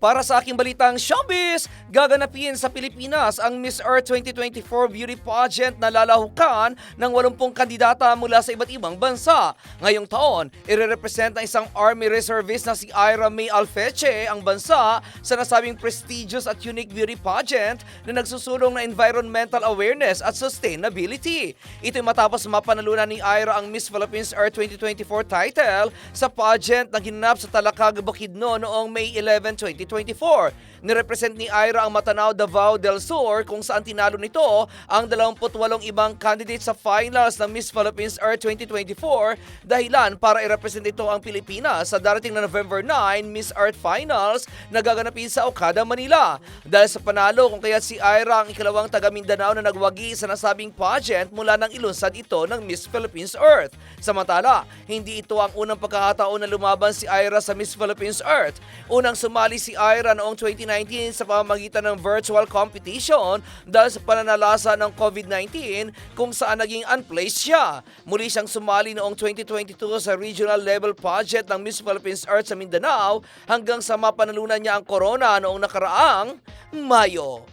Para sa aking balitang showbiz, gaganapin sa Pilipinas ang Miss Earth 2024 beauty pageant na lalahukan ng 80 kandidata mula sa iba't ibang bansa. Ngayong taon, ire-represent ng isang Army Reservist na si Ira May Alfeche ang bansa sa nasabing prestigious at unique beauty pageant na nagsusulong na environmental awareness at sustainability. Ito'y matapos mapanalunan ni Ira ang Miss Philippines Earth 2024 title sa pageant na ginanap sa Talacag, Bukidnon noong May 11, 2024. Nirepresent ni Ira ang Matanao Davao del Sur kung saan tinalo nito ang 28 ibang candidates sa finals ng Miss Philippines Earth 2024 dahilan para i-represent ito ang Pilipinas sa darating na November 9 Miss Earth Finals na gaganapin sa Okada, Manila. Dahil sa panalo kung kaya si Ira ang ikalawang taga Mindanao na nagwagi sa nasabing pageant mula nang ilunsad ito ng Miss Philippines Earth. Samantala, hindi ito ang unang pagkakataon na lumaban si Ira sa Miss Philippines Earth. Unang sumali si Ira noong 2019 sa pamamagitan ng virtual competition dahil sa pananalasa ng COVID-19 kung saan naging unplaced siya. Muli siyang sumali noong 2022 sa regional level pageant ng Miss Philippines Earth sa Mindanao hanggang sa mapanalunan niya ang corona noong nakaraang Mayo.